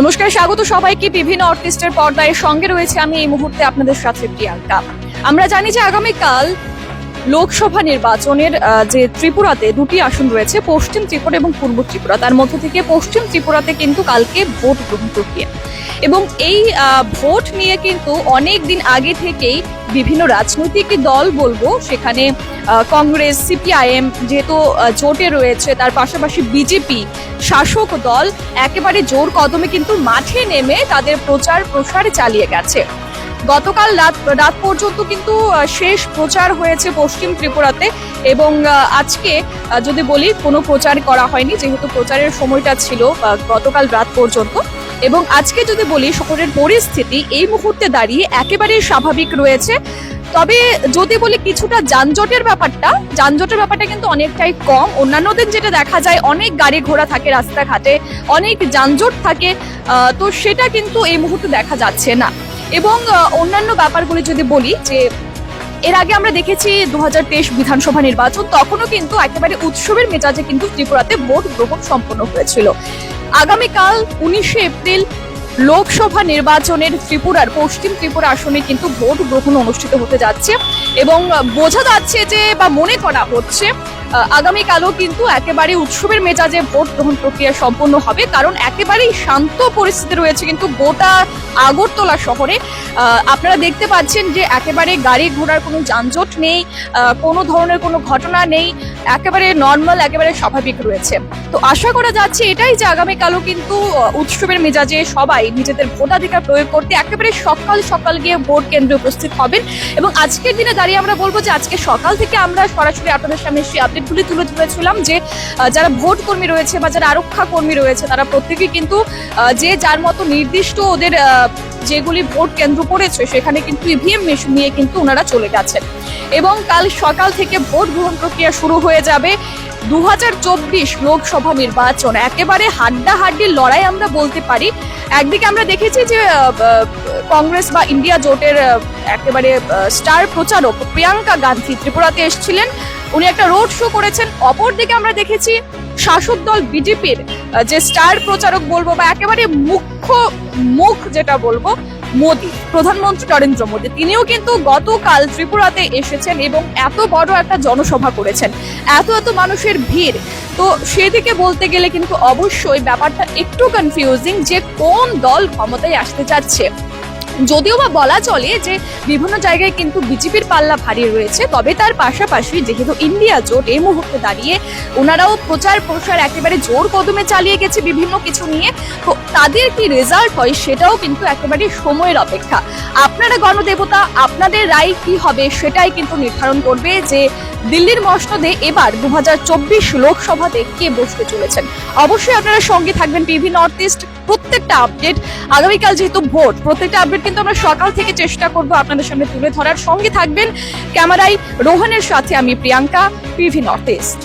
নমস্কার, স্বাগত সবাইকে। বিভিন্ন আর্টিস্টের পর্দায় সঙ্গে রয়েছে আমি এই মুহূর্তে আপনাদের সাথে প্রিয়াঙ্কা। আমরা জানি যে আগামীকাল লোকসভা নির্বাচনের যে ত্রিপুরাতে দুটি আসন রয়েছে, পশ্চিম ত্রিপুরা এবং পূর্ব ত্রিপুরা। তার মধ্যে থেকে পশ্চিম ত্রিপুরাতে কিন্তু কালকে ভোট গ্রহণ প্রক্রিয়া। এবং এই ভোট নিয়ে কিন্তু অনেক দিন আগে থেকেই বিভিন্ন রাজনৈতিক দল, বলব, সেখানে কংগ্রেস, সিপিআইএম যেহেতু জোটে রয়েছে, তার পাশাপাশি বিজেপি শাসক দল একেবারে জোর কদমে কিন্তু মাঠে নেমে তাদের প্রচার প্রসার চালিয়ে গেছে। গতকাল রাত রাত পর্যন্ত কিন্তু শেষ প্রচার হয়েছে পশ্চিম ত্রিপুরাতে এবং আজকে যদি বলি, কোনো প্রচার করা হয়নি, যেহেতু প্রচারের সময়টা ছিল গতকাল রাত পর্যন্ত। এবং আজকে যদি বলি, শহরের পরিস্থিতি এই মুহূর্তে দাঁড়িয়ে একেবারেই স্বাভাবিক রয়েছে। তবে যদি বলি, কিছুটা যানজটের ব্যাপারটা যানজটের ব্যাপারটা কিন্তু অনেকটাই কম। অন্যান্য দিন যেটা দেখা যায়, অনেক গাড়ি ঘোড়া থাকে রাস্তাঘাটে, অনেক যানজট থাকে তো সেটা কিন্তু এই মুহূর্তে দেখা যাচ্ছে না। এবং অন্যান্য ব্যাপারগুলি যদি বলি যে এর আগে আমরা দেখেছি দু হাজার তেইশ বিধানসভা নির্বাচন, তখনও কিন্তু একেবারে উৎসবের মেজাজে কিন্তু ত্রিপুরাতে ভোট গ্রহণ সম্পন্ন হয়েছিল। আগামীকাল উনিশে এপ্রিল লোকসভা নির্বাচনের ত্রিপুরার, পশ্চিম ত্রিপুরা আসনে কিন্তু ভোট গ্রহণ অনুষ্ঠিত হতে যাচ্ছে এবং বোঝা যাচ্ছে যে বা মনে করা হচ্ছে আগামীকালও কিন্তু একেবারে উৎসবের মেজাজে ভোট গ্রহণ প্রক্রিয়া সম্পন্ন হবে, কারণ একেবারেই শান্ত পরিস্থিতি রয়েছে কিন্তু গোটা আগরতলা শহরে। আপনারা দেখতে পাচ্ছেন যে একেবারে গাড়ি ঘোড়ার কোনো যানজট নেই কোনো ধরনের কোনো ঘটনা নেই, একেবারে নর্মাল একেবারে স্বাভাবিক রয়েছে। তো আশা করা যাচ্ছে এটাই যে আগামীকালও কিন্তু উৎসবের মেজাজে সবাই নিজেদের ভোটাধিকার প্রয়োগ করতে একেবারে সকাল সকাল গিয়ে ভোট কেন্দ্রে উপস্থিত হবেন। এবং আজকের দিনে দাঁড়িয়ে আমরা বলব যে আজকে সকাল থেকে আমরা সরাসরি আপনাদের সামনে সেই আপডেটগুলি তুলে ধরেছিলাম যে যারা ভোট কর্মী রয়েছে বা যারা আরক্ষা কর্মী রয়েছে, তারা প্রত্যেকেই কিন্তু যে যার মতো নির্দিষ্ট ওদের যেগুলি ভোট কেন্দ্র পড়েছে, সেখানে কিন্তু ইভিএম মেশিন নিয়ে কিন্তু ওনারা চলে গেছেন। এবং কাল সকাল থেকে ভোট গ্রহণ প্রক্রিয়া শুরু হয়ে যাবে দু হাজার চব্বিশ লোকসভা নির্বাচন। একেবারে হাড্ডাহাড্ডি লড়াই আমরা বলতে পারি। একদিকে আমরা দেখেছি যে কংগ্রেস বা ইন্ডিয়া জোটের একেবারে স্টার প্রচারক প্রিয়াঙ্কা গান্ধী ত্রিপুরাতে এসেছিলেন। উনি একটা রোড শো করেছেন। অপরদিকে আমরা দেখেছি শাসক দল বিজেপির যে স্টার প্রচারক বলব বা একেবারে মুখ্য মুখ যেটা বলব, মোদি, প্রধানমন্ত্রী নরেন্দ্র মোদি। তিনিও কিন্তু গতকাল ত্রিপুরাতে এসেছেন এবং এত বড় একটা জনসভা করেছেন। এত এত মানুষের ভিড়। তো সেদিকে বলতে গেলে কিন্তু অবশ্যই ব্যাপারটা একটু কনফিউজিং যে কোন দল ক্ষমতায় আসতে যাচ্ছে যদিও বা বলা চলে যে বিভিন্ন জায়গায় কিন্তু বিজেপির পাল্লা ভারী রয়েছে, তবে তার পাশাপাশি যেহেতু ইন্ডিয়া জোট এই মুহূর্তে দাঁড়িয়ে ওনারাও প্রচার প্রসার একেবারে জোর কদমে চালিয়ে গেছে বিভিন্ন কিছু নিয়ে, তো তাদের কি রেজাল্ট হয় সেটাও কিন্তু একেবারে সময়ের অপেক্ষা। আপনারা গণদেবতা, আপনাদের রায় কি হবে সেটাই কিন্তু নির্ধারণ করবে যে দিল্লির মসনদে এবার দু হাজার চব্বিশ লোকসভাতে কে বসতে চলেছেন। অবশ্যই আপনারা সঙ্গে থাকবেন টিভি নর্থ ইস্ট প্রত্যেকটা আপডেট আগামীকাল যেহেতু ভোট প্রত্যেকটা আপডেট কিন্তু আমরা সকাল থেকে চেষ্টা করব আপনাদের সামনে তুলে ধরার। সঙ্গে থাকবেন ক্যামেরায় রোহনের সাথে আমি প্রিয়াঙ্কা পিভি নর্থ ইস্ট